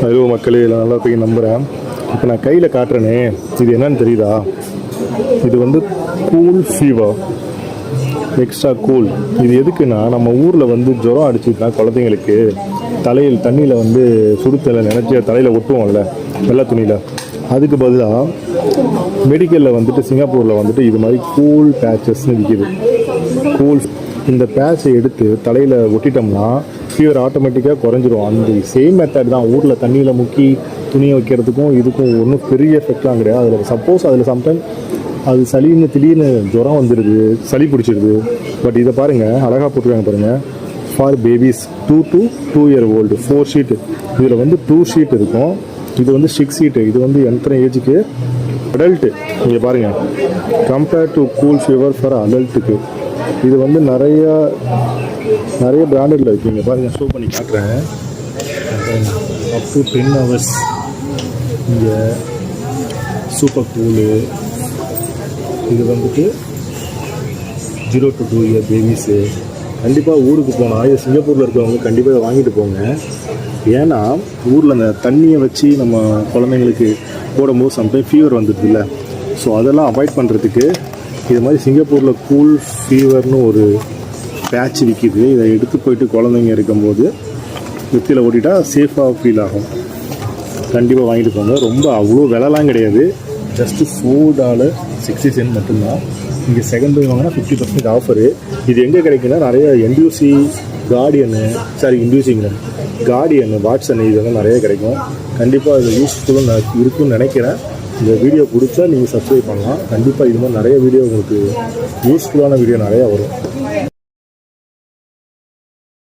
Hello மக்களே எல்லாம் நல்லா போய் நம்புகிறேன் இப்போ நான் கையில் காட்டுறேனே இது என்னன்னு தெரியுதா? இது வந்து கூல் ஃபீவர் எக்ஸ்ட்ரா கூல் இது எதுக்குன்னா நம்ம ஊரில் வந்து ஜுரம் அடிச்சுதுன்னா குழந்தைங்களுக்கு தலையில் தண்ணியில் வந்து சுடுத்தலை நினச்சி தலையில் ஒட்டுவோம்ல வெள்ளை துணியில். அதுக்கு பதிலாக மெடிக்கலில் வந்துட்டு சிங்கப்பூரில் வந்துட்டு இது மாதிரி கூல் பேச்சஸ்ன்னு விற்கிது கூல் இந்த பேட்சை எடுத்து தலையில் ஒட்டிட்டோம்னா ஃபீவர் ஆட்டோமேட்டிக்காக குறைஞ்சிரும். அந்த சேம் மெத்தட் தான். ஊரில் தண்ணியில் முக்கி துணியை வைக்கிறதுக்கும் இதுக்கும் ஒன்றும் பெரிய எஃபெக்ட்லாம் கிடையாது. அதில் சப்போஸ் அதில் சம்டைம் அது சளின்னு திடீர்னு ஜுரம் வந்துடுது சளி பிடிச்சிடுது பட் இதை பாருங்கள் அழகாக போட்டிருக்காங்க பாருங்கள் for babies two to two year old four sheet இதில் வந்து டூ ஷீட் இருக்கும். இது வந்து சிக்ஸ் ஷீட்டு இது வந்து எத்தனை ஏஜுக்கு அடல்ட்டு நீங்கள் பாருங்கள் compared to cool fever for அடல்ட்டுக்கு இது வந்து நிறைய நிறைய பிராண்டடில் இருக்குது இங்கே பாருங்கள் ஷோ பண்ணி காட்டுறேன். அப் டு டென் ஹவர்ஸ் இங்கே சூப்பர் கூலு இது வந்துட்டு zero to two year babies கண்டிப்பாக ஊருக்கு போனால் இது சிங்கப்பூரில் இருக்கிறவங்க கண்டிப்பாக இதை வாங்கிட்டு போங்க. ஏன்னா ஊரில் அந்த தண்ணியை வச்சு நம்ம குழந்தைங்களுக்கு போடும்போது சம்டைம் ஃபீவர் வந்துடுதுல்ல. ஸோ அதெல்லாம் அவாய்ட் பண்ணுறதுக்கு இது மாதிரி சிங்கப்பூரில் கூல் ஃபீவர்னு ஒரு பேட்ச் விற்கிது இதை எடுத்து போயிட்டு குழந்தைங்க இருக்கும்போது நெத்தியில் ஓட்டிட்டா சேஃபாக ஃபீல் ஆகும். கண்டிப்பாக வாங்கிட்டு போங்க. ரொம்ப அவ்வளோ விலைலாம் கிடையாது. Just four dollar sixty cent மட்டும்தான். இங்கே செகண்ட் பை வாங்கினா ஃபிஃப்டி பர்சன்ட் ஆஃபரு இது எங்கே கிடைக்குன்னா நிறைய என்டியூசி கார்டியனு சாரி இன்டியூசிங்க வாட்ஸ் வாட்ஸன் இதெல்லாம் நிறைய கிடைக்கும். கண்டிப்பாக இது யூஸ்ஃபுல்லாக இருக்கும்னு நினைக்கிறேன். இந்த வீடியோ பிடிச்சா நீங்கள் சப்ஸ்கிரைப் பண்ணலாம். கண்டிப்பாக இது மாதிரி நிறைய வீடியோ உங்களுக்கு யூஸ்ஃபுல்லான வீடியோ நிறையா வரும்.